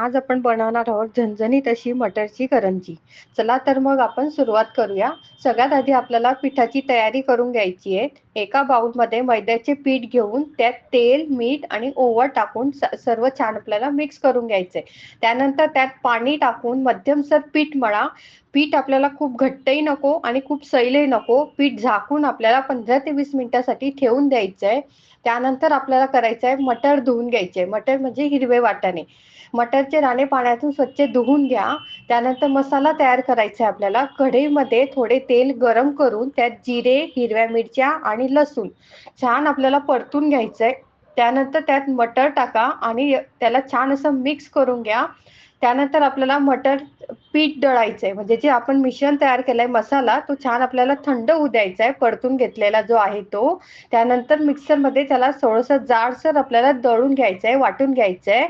आज आपण बनवणार आहोत झणझणीत अशी मटरची करंजी. चला तर मग आपण सुरुवात करूया. सगळ्यात आधी आपल्याला पिठाची तयारी करून घ्यायची आहे. एका बाउलमध्ये मैद्याचे पीठ घेऊन त्यात तेल मीठ आणि ओवा टाकून सर्व छान आपल्याला मिक्स करून घ्यायचंय. त्यानंतर त्यात पाणी टाकून मध्यमसर पीठ मळा. पीठ आपल्याला खूप घट्टही नको आणि खूप सैलही नको. पीठ झाकून आपल्याला पंधरा ते वीस मिनिटासाठी ठेवून द्यायचं आहे त्यानंतर आपल्याला करायचं आहे मटर धुवून घ्यायचे मटर म्हणजे हिरवे वाटाणे. मटरचे राणे पाण्यातून स्वच्छ धुवून घ्या. त्यानंतर मसाला तयार करायचा आहे आपल्याला. कढईमध्ये थोडे तेल गरम करून त्यात जिरे हिरव्या मिरच्या आणि लसूण छान आपल्याला परतून घ्यायचं आहे त्यानंतर त्यात मटर टाका आणि त्याला छान असं मिक्स करून घ्या. त्यानंतर आपल्याला मटर पीठ दळायचंय. म्हणजे जे आपण मिश्रण तयार केलंय मसाला तो छान आपल्याला थंड होऊ द्यायचा आहे परतून घेतलेला जो आहे तो. त्यानंतर मिक्सरमध्ये त्याला थोडंसं जाडसर आपल्याला दळून घ्यायचंय वाटून घ्यायचंय.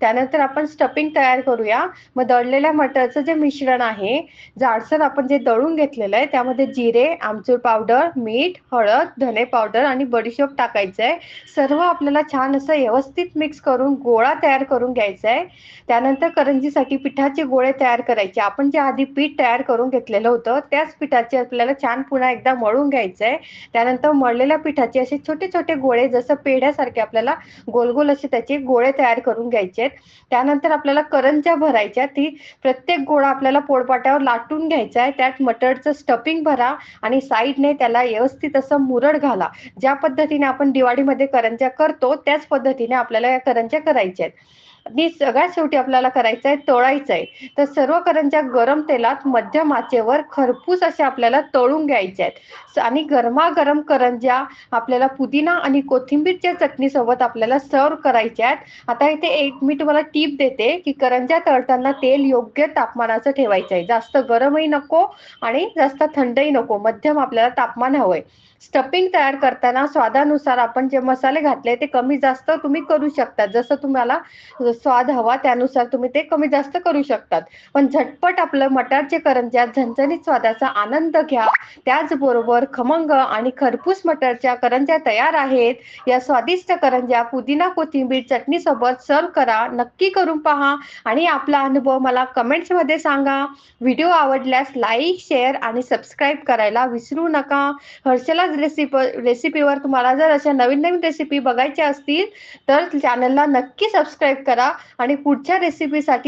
त्यानंतर आपण स्टफिंग तयार करूया. मग दळलेल्या मटरचं जे मिश्रण आहे जाडसर आपण जे दळून घेतलेलं आहे त्यामध्ये जिरे आमचूर पावडर मीठ हळद धने पावडर आणि बडीशोप टाकायचं आहे सर्व आपल्याला छान असं व्यवस्थित मिक्स करून गोळा तयार करून घ्यायचा आहे त्यानंतर करंजीसाठी पिठाचे गोळे तयार करायचे. आपण जे आधी पीठ तयार करून घेतलेलं होतं त्याच पिठाचे आपल्याला छान पुन्हा एकदा मळून घ्यायचं आहे त्यानंतर मळलेल्या पिठाचे असे छोटे छोटे गोळे जसं पेढ्यासारखे आपल्याला गोल गोल असे त्याचे गोळे तयार करून घ्यायचे. आहेत त्यानंतर आपल्याला करंज्या भरायच्या ती प्रत्येक गोळा आपल्याला पोळपाट्यावर लाटून घ्यायचा आहे. त्यात मटरचं स्टफिंग भरा आणि साईडने त्याला व्यवस्थित असं मुरड घाला. ज्या पद्धतीने आपण दिवाळीमध्ये करंज्या करतो त्याच पद्धतीने आपल्याला या करंज्या करायच्या आहेत. आणि सगळ्यात शेवटी आपल्याला करायचं आहे तळायचं आहे तर सर्व करंज्या गरम तेलात मध्यम आचेवर खरपूस अशा आपल्याला तळून घ्यायच्या आहेत आणि गरमागरम करंज्या आपल्याला पुदिना आणि कोथिंबीरच्या चटणीसोबत आपल्याला सर्व करायच्या आहेत आता इथे एक मी तुम्हाला टीप देते की करंज्या तळताना तेल योग्य तापमानाचं ठेवायचं आहे जास्त गरमही नको आणि जास्त थंडही नको. मध्यम आपल्याला तापमान हवंय. स्टफिंग तयार करताना स्वादानुसार आपण जे मसाले घातले ते कमी जास्त तुम्ही करू शकता. जसं तुम्हाला स्वाद हवा त्यानुसार तुम्ही ते कमी जास्त करू शकतात. पण झटपट आपलं मटारचे करंज्या झणझणीत स्वादाचा आनंद घ्या त्याचबरोबर खमंग आणि खरपूस मटरच्या करंज्या तयार आहेत. या स्वादिष्ट करंज्या पुदिना कोथिंबीर चटणी सोबत सर्व करा नक्की करून पहा आणि आपला अनुभव मला कमेंट्समध्ये सांगा. व्हिडिओ आवडल्यास लाईक शेअर आणि सबस्क्राईब करायला विसरू नका. हर्षला रेसिपी रेसिपीवर तुम्हाला जर अशा नवीन नवीन रेसिपी बघायच्या असतील तर चॅनलला नक्की सबस्क्राईब करा. करा आणि पुढच्या रेसिपीसाठी